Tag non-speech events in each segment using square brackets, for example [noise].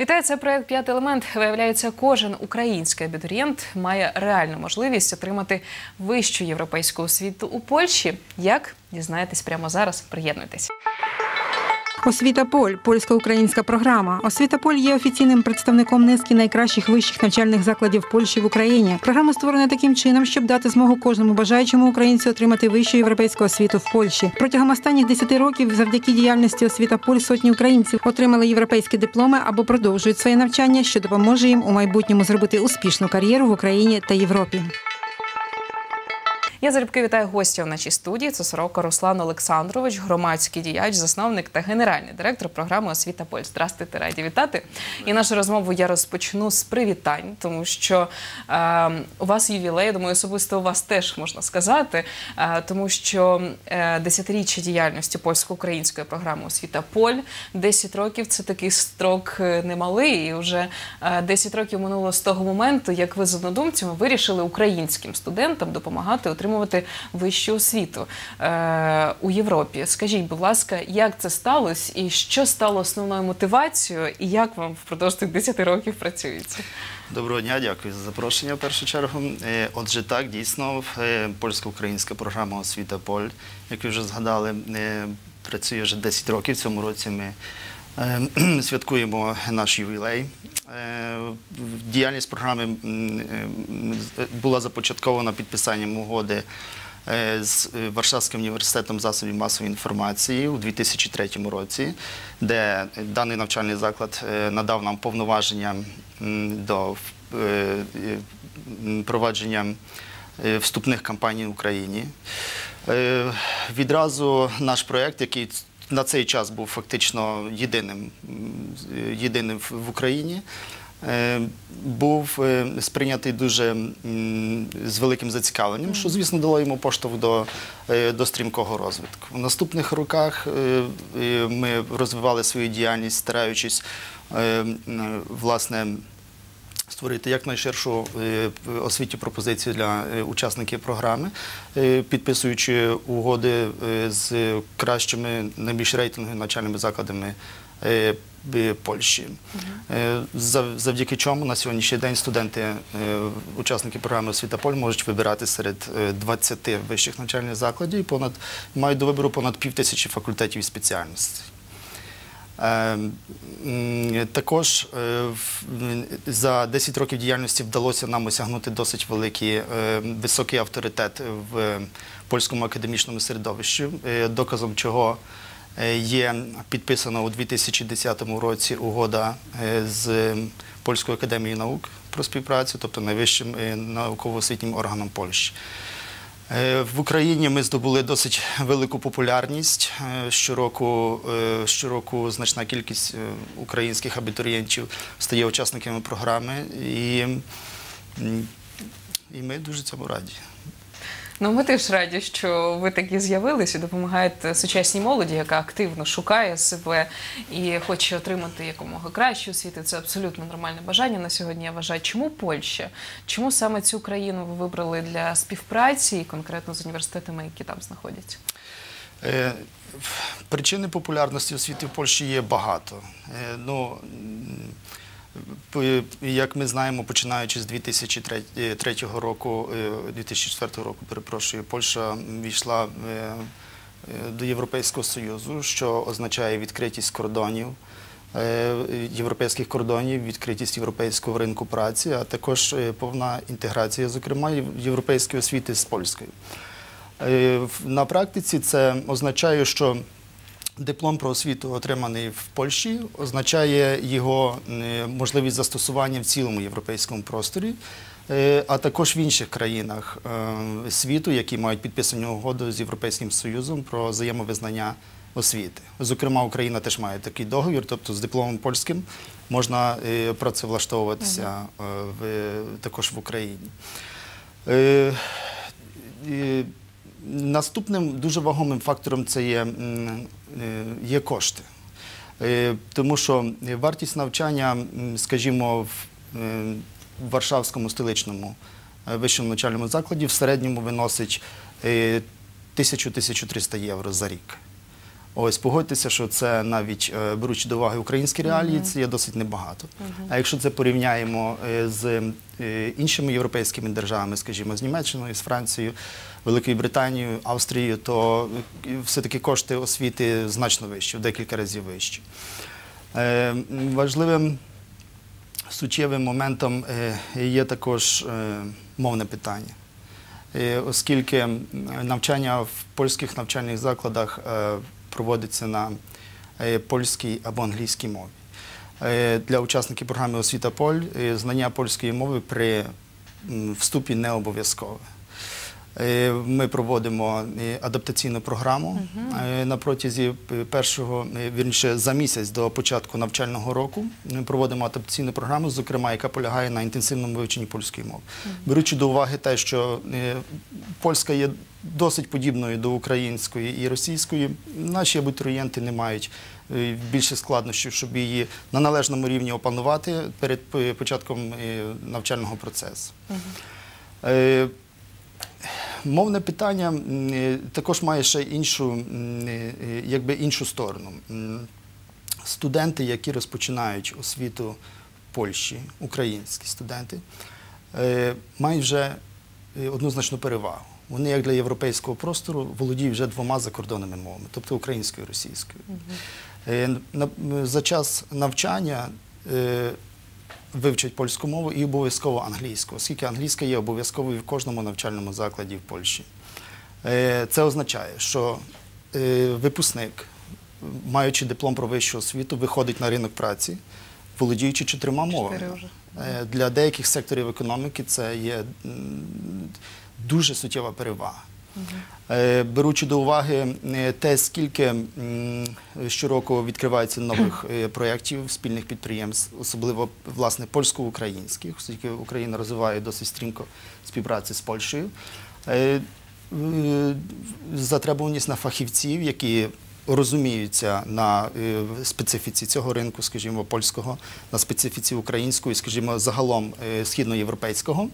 Вітаю, це проект П'ятий елемент. Виявляється, кожен український абітурієнт має реальну можливість отримати вищу європейську освіту у Польщі. Як дізнаєтесь прямо зараз? Приєднуйтесь. Освіта Поль польсько-українська програма. Освіта Поль є офіційним представником низки найкращих вищих навчальних закладів Польщі в Україні. Програма створена таким чином, щоб дати змогу кожному бажаючому українцю отримати вищу європейську освіту в Польщі. Протягом останніх 10 років, завдяки діяльності освіта Поль, сотні українців отримали європейські дипломи або продовжують своє навчання, що допоможе їм у майбутньому зробити успішну кар'єру в Україні та Європі. Я залюбки вітаю гостя в нашій студії. Це Сорока Руслан Олександрович, громадський діяч, засновник та генеральний директор програми Освіта Поль. Здравствуйте, раді вітати. І нашу розмову я розпочну з привітань, тому що е, у вас ювілей, я думаю, особисто у вас теж можна сказати, е, тому що е, десятиріччя діяльності польсько-української програми Освіта Поль 10 років це такий строк е, немалий. І вже е, 10 років минуло з того моменту, як ви з однодумцями вирішили українським студентам допомагати отримувати вищу освіту е, у Європі. Скажіть, будь ласка, як це сталося і що стало основною мотивацією, і як вам впродовж цих 10 років працюється? Доброго дня, дякую за запрошення в першу чергу. Е, Отже, так, дійсно, е, польсько-українська програма Освіта Поль, як ви вже згадали, е, працює вже 10 років. В цьому році ми [clears throat] святкуємо наш ювілей. Е, Діяльність програми е, була започаткована підписанням угоди е, з е, Варшавським університетом засобів масової інформації у 2003 році, де даний навчальний заклад надав нам повноваження до провадження вступних кампаній в Україні. Відразу наш проєкт, який на цей час був фактично єдиним, єдиним в в Україні, е, був е, сприйнятий дуже з великим зацікавленням, що, звісно, дало йому поштовх до, е, до стрімкого розвитку. У наступних роках ми розвивали свою діяльність, стараючись власне створити якнайширшу е, освітню пропозицію для е, учасників програми, е, підписуючи угоди з кращими, найбільш рейтинговими навчальними закладами Польщі. Завдяки чому на сьогоднішній день студенти, учасники програми Освіта Поль можуть вибирати серед е, 20 вищих навчальних закладів і понад мають до вибору понад пів тисячі факультетів і спеціальностей. Е, м, Також е, за 10 років діяльності вдалося нам осягнути досить великий е, високий авторитет в польському академічному середовищі, е, доказом чого є підписана у 2010 році угода з Польською академією наук про співпрацю, тобто найвищим науково-освітнім органом Польщі. Е, В Україні ми здобули досить велику популярність. Е, Щороку, е, щороку значна кількість українських абітурієнтів стає учасниками програми, і, і ми дуже цьому раді. Ну, ми теж раді, що ви такі з'явилися допомагаєте сучасній молоді, яка активно шукає себе і хоче отримати якомога кращу освіту. Це абсолютно нормальне бажання на сьогодні. Я вважаю, чому Польща? Чому саме цю країну ви вибрали для співпраці і конкретно з університетами, які там знаходяться? Е, Причини популярності освіти в Польщі є багато. Е, Ну, як ми знаємо, починаючи з 2003 року, е, 2004 року, перепрошую, Польща війшла е, е, до Європейського Союзу, що означає відкритість кордонів. е, Європейських кордонів, відкритість європейського ринку праці, а також е, повна інтеграція, зокрема, європейської освіти з польською. Е, На практиці це означає, що диплом про освіту, отриманий в Польщі, означає його е, можливість застосування в цілому європейському просторі, е, а також в інших країнах е, світу, які мають підписану угоду з Європейським Союзом про взаємовизнання освіти. Зокрема, Україна теж має такий договір, тобто з дипломом польським можна працевлаштовуватися також в Україні. Наступним дуже вагомим фактором це є, е, є кошти. Е, Тому що вартість навчання, скажімо, в е, Варшавському столичному вищому навчальному закладі в середньому виносить е, 1000-1300 євро за рік. Ось погодьтеся, що це навіть е, беручи до уваги українські реалії, це є досить небагато. А якщо це порівняємо е, з е, іншими європейськими державами, скажімо, з Німеччиною, з Францією, Великою Британією, Австрією, то все-таки кошти освіти значно вищі, в декілька разів вищі. Важливим суттєвим моментом є також мовне питання. Оскільки навчання в польських навчальних закладах проводиться на е, польській або англійській мові. Е, Для учасників програми Освіта Поль е, знання польської мови при вступі не обов'язкове. Е, Ми проводимо е, адаптаційну програму е, на протязі першого, вірніше, за місяць до початку навчального року. Ми проводимо адаптаційну програму, зокрема, яка полягає на інтенсивному вивченні польської мови. Беручи до уваги те, що польська є досить подібною до української і російської, наші абітурієнти не мають більше складнощів, щоб її на належному рівні опанувати перед початком навчального процесу. Мовне питання е, також має ще іншу, е, е, якби іншу сторону. Студенти, які розпочинають освіту в Польщі, українські студенти, мають вже однозначну перевагу. Вони, як для європейського простору, володіють вже двома закордонними мовами, тобто українською і російською. Е, на- За час навчання вивчать польську мову і обов'язково англійську, оскільки англійська є обов'язковою в кожному навчальному закладі в Польщі. Е, Це означає, що е, випускник, маючи диплом про вищу освіту, виходить на ринок праці, володіючи чотирма мовами. Е, Для деяких секторів економіки це є дуже суттєва перевага. Е, Беручи до уваги е, те, скільки щороку відкривається нових е, проєктів спільних підприємств, особливо власне польсько-українських, оскільки Україна розвиває досить стрімко співпрацю з Польщею. Затребуваність на фахівців, які розуміються на специфіці цього ринку, скажімо, польського, на специфіці української, скажімо, загалом східноєвропейського,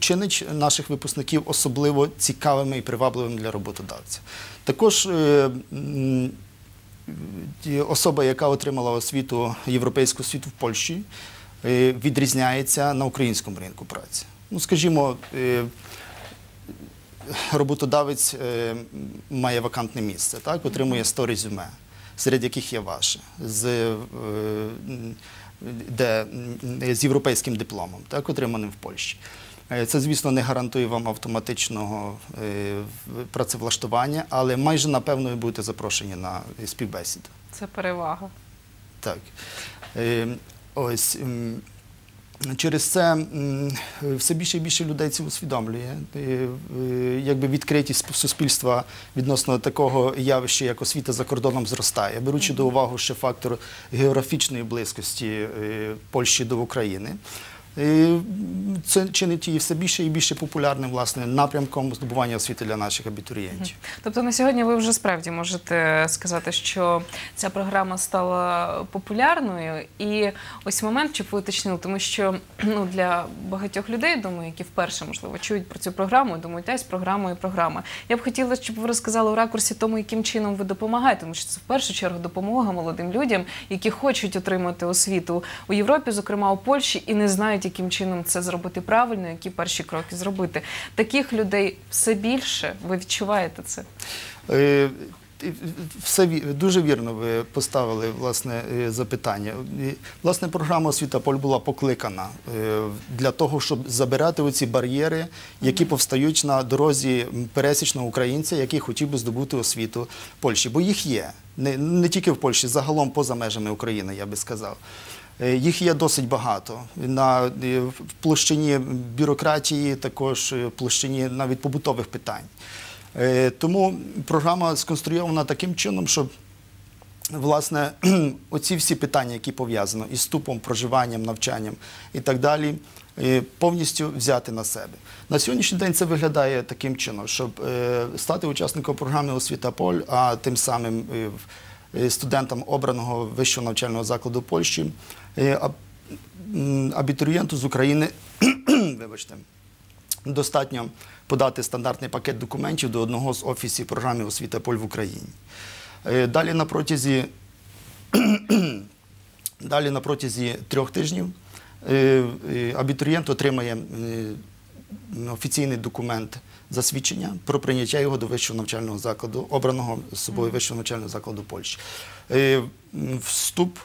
чинить наших випускників особливо цікавими і привабливими для роботодавця. Також е, особа, яка отримала освіту, європейську освіту в Польщі, е, відрізняється на українському ринку праці. Ну, скажімо, е, роботодавець має вакантне місце, так, отримує 100 резюме, серед яких є ваше, з, де, з європейським дипломом, так, отриманим в Польщі. Е, Це, звісно, не гарантує вам автоматичного е, працевлаштування, але майже напевно ви будете запрошені на співбесіду. Це перевага. Так. Е, ось. Через це все більше і більше людей це усвідомлює. Е, Якби відкритість суспільства відносно такого явища, як освіта за кордоном, зростає, беручи до уваги ще фактор географічної близькості е, Польщі до України. Це чинить її все більше і більше популярним власне напрямком здобування освіти для наших абітурієнтів. Тобто на сьогодні ви вже справді можете сказати, що ця програма стала популярною. І ось момент, щоб ви уточнили, тому що ну, для багатьох людей, думаю, які вперше можливо чують про цю програму, думають, ась програма і програма. Я б хотіла, щоб ви розказали у ракурсі тому, яким чином ви допомагаєте, тому що це в першу чергу допомога молодим людям, які хочуть отримати освіту у Європі, зокрема у Польщі, і не знають, яким чином це зробити правильно, які перші кроки зробити. Таких людей все більше. Ви відчуваєте це? Е, Все дуже вірно ви поставили власне е, запитання. Власне, програма освіта Поль була покликана е, для того, щоб забирати оці бар'єри, які повстають на дорозі пересічного українця, який хотів би здобути освіту Польщі. Бо їх є не, не тільки в Польщі, загалом поза межами України, я би сказав. Е, Їх є досить багато на е, в площині бюрократії, також е, площині навіть побутових питань. Тому програма сконструйована таким чином, щоб власне [clears throat] оці всі питання, які пов'язані із вступом, проживанням, навчанням і так далі, повністю взяти на себе. На сьогоднішній день це виглядає таким чином, щоб стати учасником програми Освіта Поль, а тим самим студентам обраного вищого навчального закладу Польщі, абітурієнту з України, [clears throat] вибачте, достатньо подати стандартний пакет документів до одного з офісів програми Освіта Поль в Україні. Е, Далі на протязі [clears throat] Далі на протязі трьох тижнів е, е, абітурієнт отримає е, офіційний документ засвідчення про прийняття його до вищого навчального закладу, обраного з собою вищого навчального закладу Польщі. Е, Вступ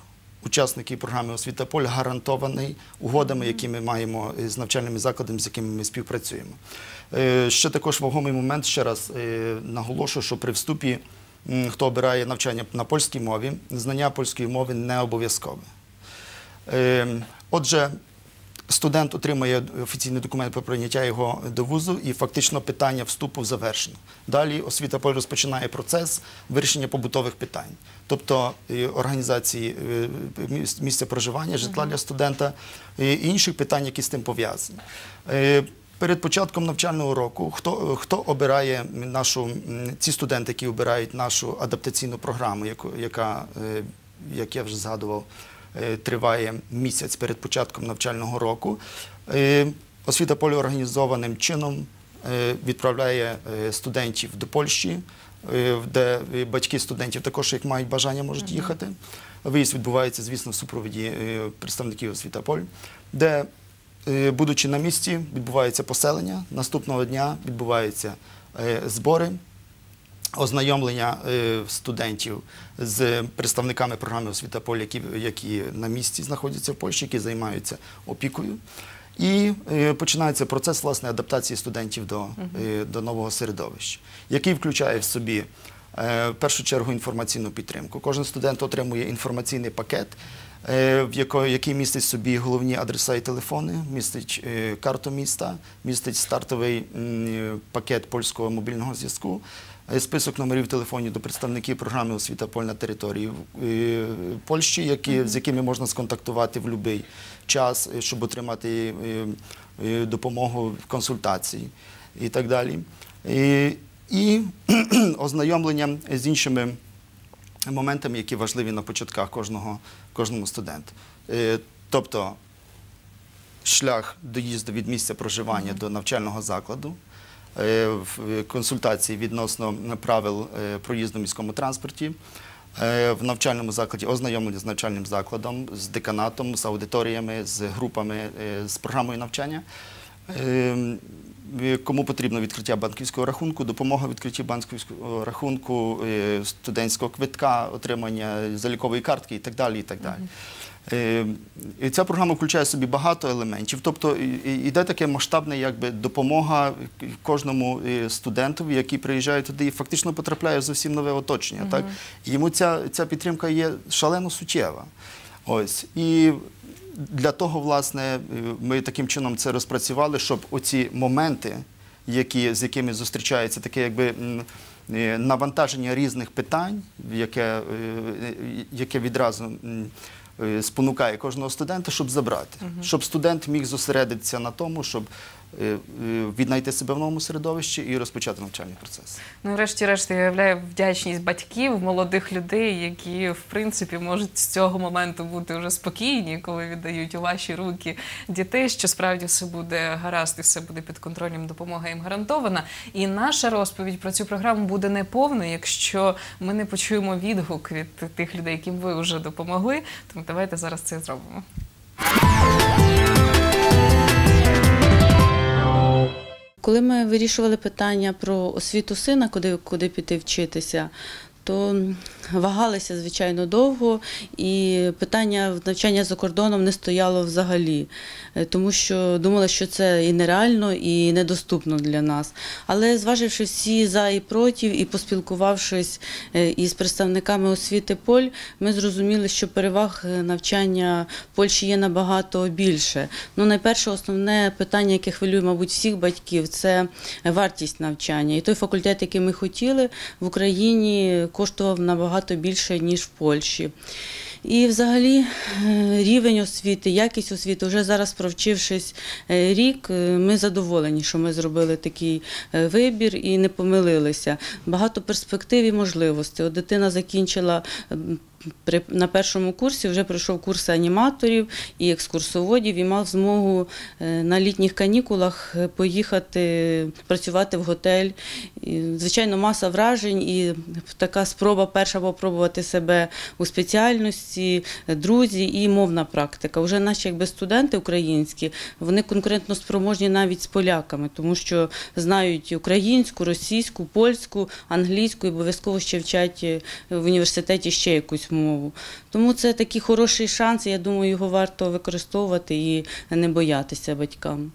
учасників програми Освіта Поль гарантований угодами, які ми маємо з навчальними закладами, з якими ми співпрацюємо. Е, Ще також вагомий момент, ще раз е, наголошую, що при вступі хто обирає навчання на польській мові, знання польської мови не обов'язкове. Е, Отже, студент отримує офіційний документ про прийняття його до вузу, і фактично питання вступу завершено. Далі освіта поль розпочинає процес вирішення побутових питань, тобто е, організації е, місця проживання, житла для студента і інших питань, які з тим пов'язані. Е, Перед початком навчального року, хто, хто обирає нашу, ці студенти, які обирають нашу адаптаційну програму, яку, яка, е, як я вже згадував, е, триває місяць перед початком навчального року. Е, Освіта полі організованим чином е, відправляє е, студентів до Польщі, е, де е, батьки студентів також, як мають бажання, можуть їхати. Виїзд відбувається, звісно, в супроводі е, представників «Освітаполь», де Е, Будучи на місці, відбувається поселення. Наступного дня відбуваються е, збори, ознайомлення е, студентів з представниками програми освіта поль, які, які на місці знаходяться в Польщі, які займаються опікою. І е, починається процес власне адаптації студентів до, е, до нового середовища, який включає в собі в першу чергу інформаційну підтримку. Кожен студент отримує інформаційний пакет, в який містить собі головні адреса і телефони, містить карту міста, містить стартовий пакет польського мобільного зв'язку, список номерів телефонів до представників програми освіта поль на території е, Польщі, які, з якими можна сконтактувати в будь-який час, е, щоб отримати е, е, допомогу в консультації і так далі. І, і [clears throat] ознайомлення з іншими моментами, які важливі на початках кожного, кожному студенту. Е, Тобто шлях доїзду від місця проживання до навчального закладу, е, консультації відносно правил е, проїзду в міському транспорті, е, в навчальному закладі ознайомлення з навчальним закладом, з деканатом, з аудиторіями, з групами, е, з програмою навчання. Е, Кому потрібно відкриття банківського рахунку, допомога в банківського рахунку, е, студентського квитка, отримання залікової картки і так далі. І так далі. Е, І ця програма включає в собі багато елементів. Тобто і- таке масштабне якби, допомога кожному е, студенту, який приїжджає туди і фактично потрапляє в зовсім нове оточення. Так? Йому ця, ця підтримка є шалено суттєва. Ось. І для того, власне, е, ми таким чином це розпрацювали, щоб оці моменти, які, з якими зустрічається таке якби навантаження різних питань, яке, яке відразу спонукає кожного студента, щоб забрати, щоб студент міг зосередитися на тому, щоб е, е, віднайти себе в новому середовищі і розпочати навчальний процес. Ну, врешті-решт, я уявляю вдячність батьків, молодих людей, які в принципі можуть з цього моменту бути вже спокійні, коли віддають у ваші руки дітей, що справді все буде гаразд і все буде під контролем. Допомога їм гарантована. І наша розповідь про цю програму буде неповною, якщо ми не почуємо відгук від тих людей, яким ви вже допомогли. Тому давайте зараз це зробимо. Коли ми вирішували питання про освіту сина, куди, куди піти вчитися, то вагалися, звичайно, довго, і питання навчання за кордоном не стояло взагалі, Е, тому що думала, що це і нереально, і недоступно для нас. Але зваживши всі за і проти, і поспілкувавшись е, із представниками освіти Поль, ми зрозуміли, що переваг е, навчання Польщі є набагато більше. Ну, найперше, основне питання, яке хвилює, мабуть, всіх батьків, це вартість навчання. І той факультет, який ми хотіли, в Україні коштував набагато більше, ніж в Польщі. І взагалі е, рівень освіти, якість освіти, вже зараз провчившись е, рік, е, ми задоволені, що ми зробили такий вибір і не помилилися. Багато перспектив і можливостей. Дитина закінчила при, на першому курсі вже пройшов курси аніматорів і екскурсоводів і мав змогу е, на літніх канікулах е, поїхати працювати в готель. І, звичайно, маса вражень і така спроба перша попробувати себе у спеціальності, друзі і мовна практика. Вже наші якби студенти українські, вони конкурентно спроможні навіть з поляками, тому що знають українську, російську, польську, англійську і обов'язково ще вчать е, в університеті ще якусь мову. Тому це такий хороший шанс, я думаю, його варто використовувати і не боятися батькам.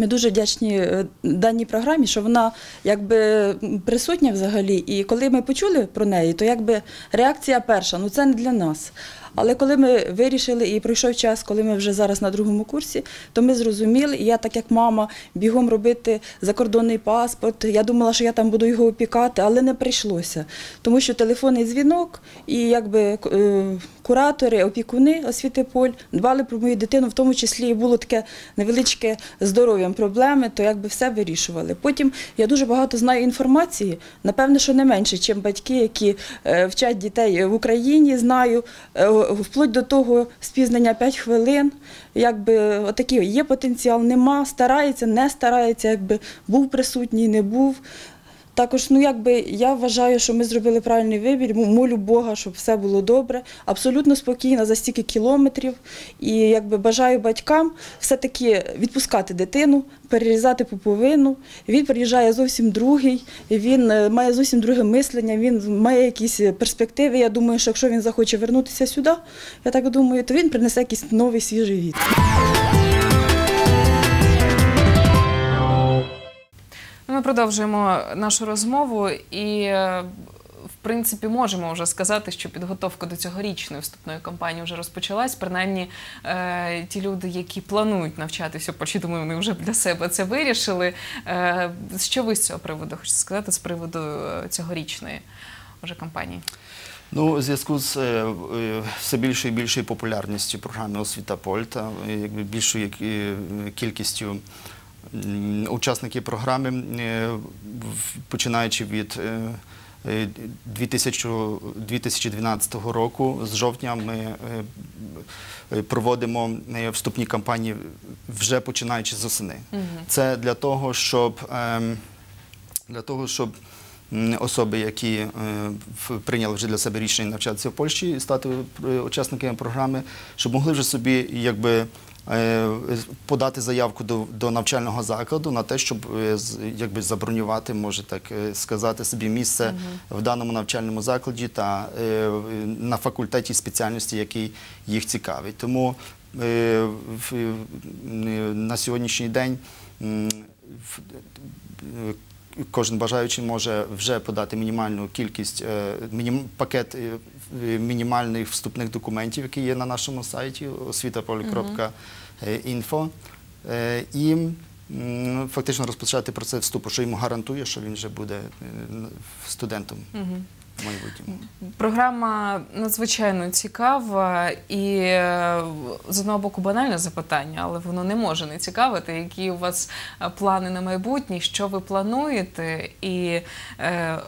Ми дуже вдячні е, даній програмі, що вона якби присутня взагалі. І коли ми почули про неї, то якби реакція перша, ну це не для нас. Але коли ми вирішили і пройшов час, коли ми вже зараз на другому курсі, то ми зрозуміли, і я, так як мама, бігом робити закордонний паспорт. Я думала, що я там буду його опікати, але не прийшлося. Тому що телефонний дзвінок і якби е, куратори, опікуни освіти поль дбали про мою дитину, в тому числі і було таке невеличке здоров'ям проблеми, то якби все вирішували. Потім я дуже багато знаю інформації, напевне, що не менше, ніж батьки, які е, вчать дітей в Україні, знаю, вплоть до того спізнення 5 хвилин. Якби отакий є потенціал, нема, старається, не старається, якби був присутній, не був. Також, ну якби я вважаю, що ми зробили правильний вибір. Молю Бога, щоб все було добре, абсолютно спокійно за стільки кілометрів. І якби бажаю батькам все-таки відпускати дитину, перерізати пуповину. Він приїжджає зовсім другий, він е, має зовсім друге мислення, він має якісь перспективи. Я думаю, що якщо він захоче вернутися сюди, я так думаю, то він принесе якийсь новий свіжий вітер. Ми продовжуємо нашу розмову і. е, В принципі, можемо вже сказати, що підготовка до цьогорічної вступної кампанії вже розпочалась. Принаймні, е, ті люди, які планують навчатися, почти думаю, вони вже для себе це вирішили. Е, що ви з цього приводу хочете сказати з приводу е, цьогорічної вже кампанії? Ну, у зв'язку з все більшою і більшою популярністю програми Освіта Поль та якби більшою кількістю м, учасників програми, е, починаючи від е, е, 2000 2012 року, з жовтня ми е, е, проводимо е, вступні кампанії вже починаючи з осени. Це для того, щоб ем, для того, щоб особи, які е, прийняли вже для себе рішення навчатися в Польщі і стати е, учасниками програми, щоб могли вже собі якби. Е, Подати заявку до, до навчального закладу на те, щоб е, якби забронювати, може так е, сказати, собі місце в даному навчальному закладі та на факультеті спеціальності, який їх цікавить. Тому на сьогоднішній день кожен бажаючий може вже подати мінімальну кількість, е, мінім, пакет е, мінімальних вступних документів, які є на нашому сайті освітаполі.інфо. Е, І фактично розпочати процес вступу, що йому гарантує, що він вже буде студентом в майбутньому. Програма надзвичайно цікава і е, з одного боку банальне запитання, але воно не може не цікавити. Які у вас е, плани на майбутнє, що ви плануєте, і е,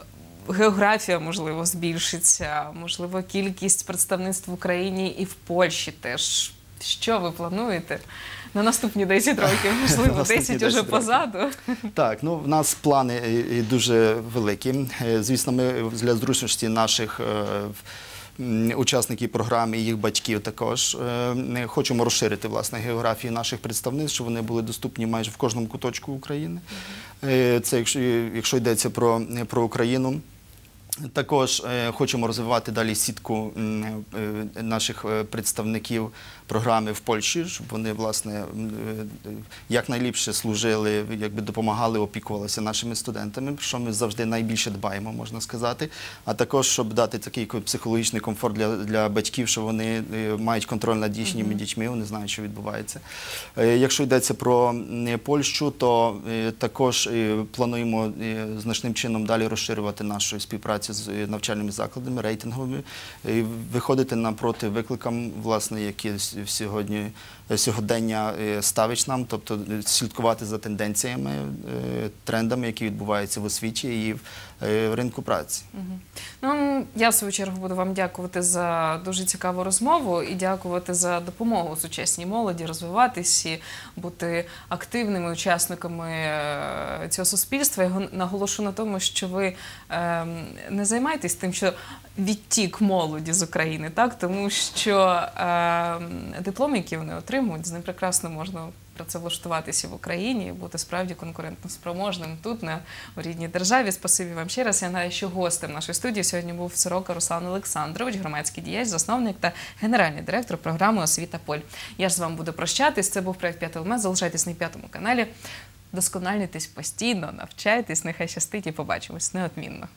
географія можливо збільшиться, можливо, кількість представництв в Україні і в Польщі теж. Що ви плануєте на наступні 10 років? Можливо, наступні 10 уже позаду. Так, ну в нас плани е, дуже великі. Е, Звісно, ми для зручності наших е, учасників програми і їх батьків також хочемо розширити власне географію наших представництв, щоб вони були доступні майже в кожному куточку України. Це якщо, якщо йдеться про, про Україну. Також хочемо розвивати далі сітку наших представників програми в Польщі, щоб вони власне е, якнайліпше служили, якби допомагали, опікувалися нашими студентами, про що ми завжди найбільше дбаємо, можна сказати. А також щоб дати такий психологічний комфорт для, для батьків, що вони е, мають контроль над їхніми дітьми, вони знають, що відбувається. Е, Якщо йдеться про Польщу, то також плануємо значним чином далі розширювати нашу співпрацю з навчальними закладами, рейтинговими, виходити напроти викликам, власне, які сьогодні е, сьогодення е, ставить нам, тобто е, слідкувати за тенденціями, трендами, які відбуваються в освіті і в е, ринку праці. Ну, я в свою чергу буду вам дякувати за дуже цікаву розмову і дякувати за допомогу сучасній молоді розвиватись і бути активними учасниками е, цього суспільства. Я наголошу на тому, що ви ем, не займайтесь тим, що відтік молоді з України, так тому що ем, диплом, який вони отримують, з ним прекрасно можна працевлаштуватися в Україні і бути справді конкурентно спроможним тут, на рідній державі. Спасибі вам ще раз. Я нагадаю, що гостем нашої студії сьогодні був Сорока Руслан Олександрович, громадський діяч, засновник та генеральний директор програми Освіта Поль. Я ж з вами буду прощатись. Це був проект «П'ятий елемент». Залишайтесь на п'ятому каналі. Доскональнитесь постійно, навчайтесь, нехай щастить і побачимось неодмінно.